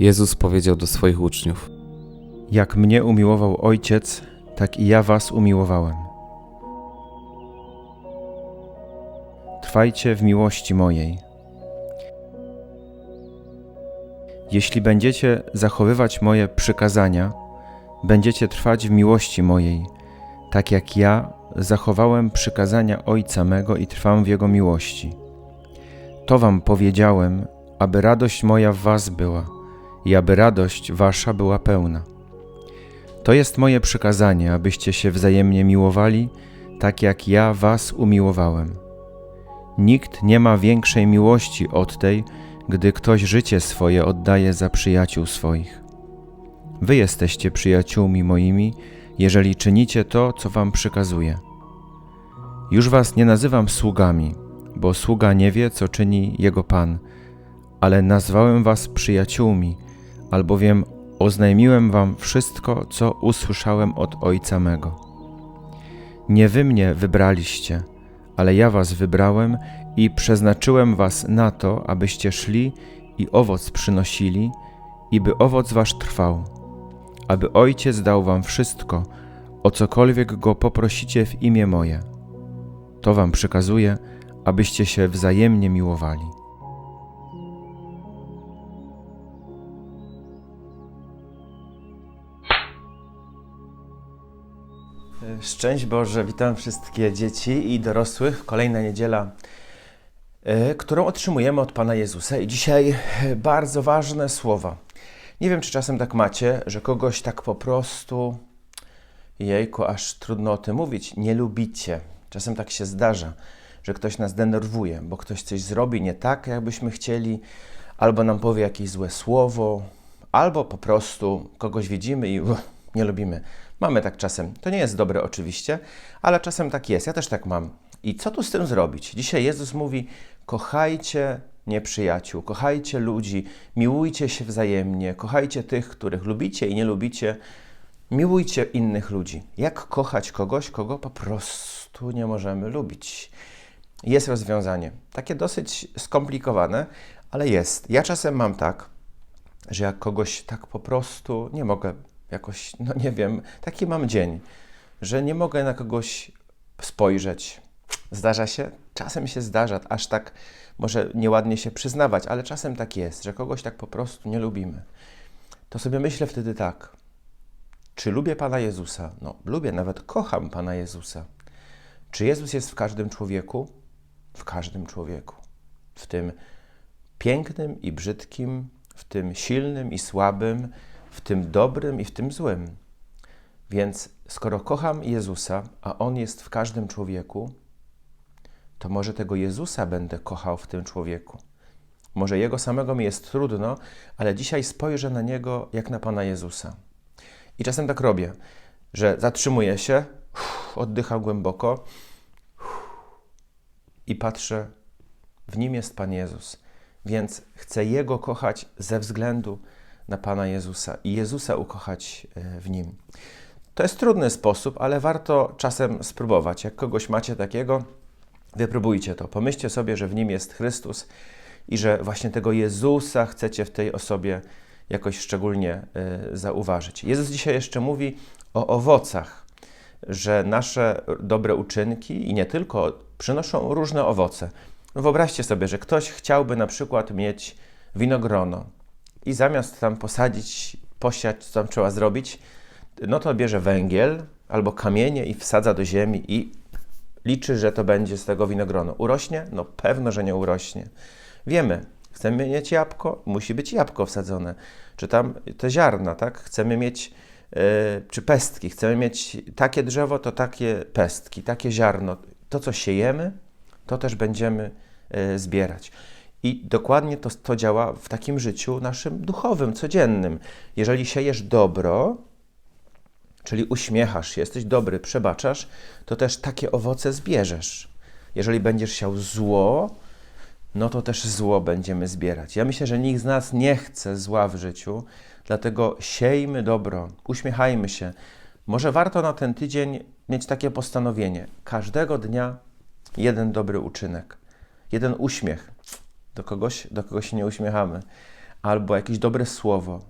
Jezus powiedział do swoich uczniów: Jak mnie umiłował Ojciec, tak i ja was umiłowałem. Trwajcie w miłości mojej. Jeśli będziecie zachowywać moje przykazania, będziecie trwać w miłości mojej, tak jak ja zachowałem przykazania Ojca mego i trwam w Jego miłości. To wam powiedziałem, aby radość moja w was była i aby radość wasza była pełna. To jest moje przykazanie, abyście się wzajemnie miłowali, tak jak ja was umiłowałem. Nikt nie ma większej miłości od tej, gdy ktoś życie swoje oddaje za przyjaciół swoich. Wy jesteście przyjaciółmi moimi, jeżeli czynicie to, co wam przykazuję. Już was nie nazywam sługami, bo sługa nie wie, co czyni jego pan, ale nazwałem was przyjaciółmi, albowiem oznajmiłem wam wszystko, co usłyszałem od Ojca mego. Nie wy mnie wybraliście, ale ja was wybrałem i przeznaczyłem was na to, abyście szli i owoc przynosili, i by owoc wasz trwał, aby Ojciec dał wam wszystko, o cokolwiek go poprosicie w imię moje. To wam przekazuję, abyście się wzajemnie miłowali. Szczęść Boże, witam wszystkie dzieci i dorosłych. Kolejna niedziela, e, którą otrzymujemy od Pana Jezusa. I dzisiaj e, bardzo ważne słowa. Nie wiem, czy czasem tak macie, że kogoś tak po prostu, jejku, aż trudno o tym mówić, nie lubicie. Czasem tak się zdarza, że ktoś nas denerwuje, bo ktoś coś zrobi nie tak, jakbyśmy chcieli, albo nam powie jakieś złe słowo, albo po prostu kogoś widzimy i nie lubimy. Mamy tak czasem. To nie jest dobre oczywiście, ale czasem tak jest. Ja też tak mam. I co tu z tym zrobić? Dzisiaj Jezus mówi: kochajcie nieprzyjaciół, kochajcie ludzi, miłujcie się wzajemnie, kochajcie tych, których lubicie i nie lubicie. Miłujcie innych ludzi. Jak kochać kogoś, kogo po prostu nie możemy lubić? Jest rozwiązanie. Takie dosyć skomplikowane, ale jest. Ja czasem mam tak, że jak kogoś tak po prostu nie mogę jakoś, no nie wiem, taki mam dzień, że nie mogę na kogoś spojrzeć. Zdarza się? Czasem się zdarza, aż tak może nieładnie się przyznawać, ale czasem tak jest, że kogoś tak po prostu nie lubimy. To sobie myślę wtedy tak. Czy lubię Pana Jezusa? No, lubię, nawet kocham Pana Jezusa. Czy Jezus jest w każdym człowieku? W każdym człowieku. W tym pięknym i brzydkim, w tym silnym i słabym, w tym dobrym i w tym złym. Więc skoro kocham Jezusa, a On jest w każdym człowieku, to może tego Jezusa będę kochał w tym człowieku. Może Jego samego mi jest trudno, ale dzisiaj spojrzę na Niego jak na Pana Jezusa. I czasem tak robię, że zatrzymuję się, oddycham głęboko i patrzę, w Nim jest Pan Jezus. Więc chcę Jego kochać ze względu na Pana Jezusa i Jezusa ukochać e, w Nim. To jest trudny sposób, ale warto czasem spróbować. Jak kogoś macie takiego, wypróbujcie to. Pomyślcie sobie, że w Nim jest Chrystus i że właśnie tego Jezusa chcecie w tej osobie jakoś szczególnie e, zauważyć. Jezus dzisiaj jeszcze mówi o owocach, że nasze dobre uczynki i nie tylko przynoszą różne owoce. Wyobraźcie sobie, że ktoś chciałby na przykład mieć winogrono, i zamiast tam posadzić, posiać, co tam trzeba zrobić, no to bierze węgiel albo kamienie i wsadza do ziemi i liczy, że to będzie z tego winogrono. Urośnie? No pewno, że nie urośnie. Wiemy, chcemy mieć jabłko, musi być jabłko wsadzone. Czy tam te ziarna, tak? Chcemy mieć, yy, czy pestki, chcemy mieć takie drzewo, to takie pestki, takie ziarno. To, co siejemy, to też będziemy yy, zbierać. I dokładnie to, to działa w takim życiu naszym duchowym, codziennym. Jeżeli siejesz dobro, czyli uśmiechasz się, jesteś dobry, przebaczasz, to też takie owoce zbierzesz. Jeżeli będziesz siał zło, no to też zło będziemy zbierać. Ja myślę, że nikt z nas nie chce zła w życiu, dlatego siejmy dobro, uśmiechajmy się. Może warto na ten tydzień mieć takie postanowienie: każdego dnia jeden dobry uczynek, jeden uśmiech do kogoś, do kogoś się nie uśmiechamy. albo jakieś dobre słowo.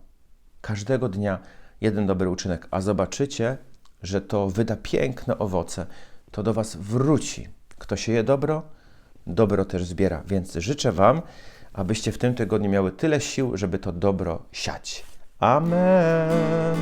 Każdego dnia jeden dobry uczynek, a zobaczycie, że to wyda piękne owoce. To do Was wróci. Kto sieje dobro, dobro też zbiera. Więc życzę Wam, abyście w tym tygodniu miały tyle sił, żeby to dobro siać. Amen.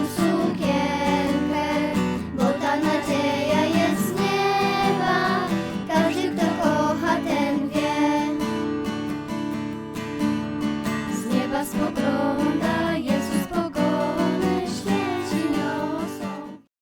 I'm so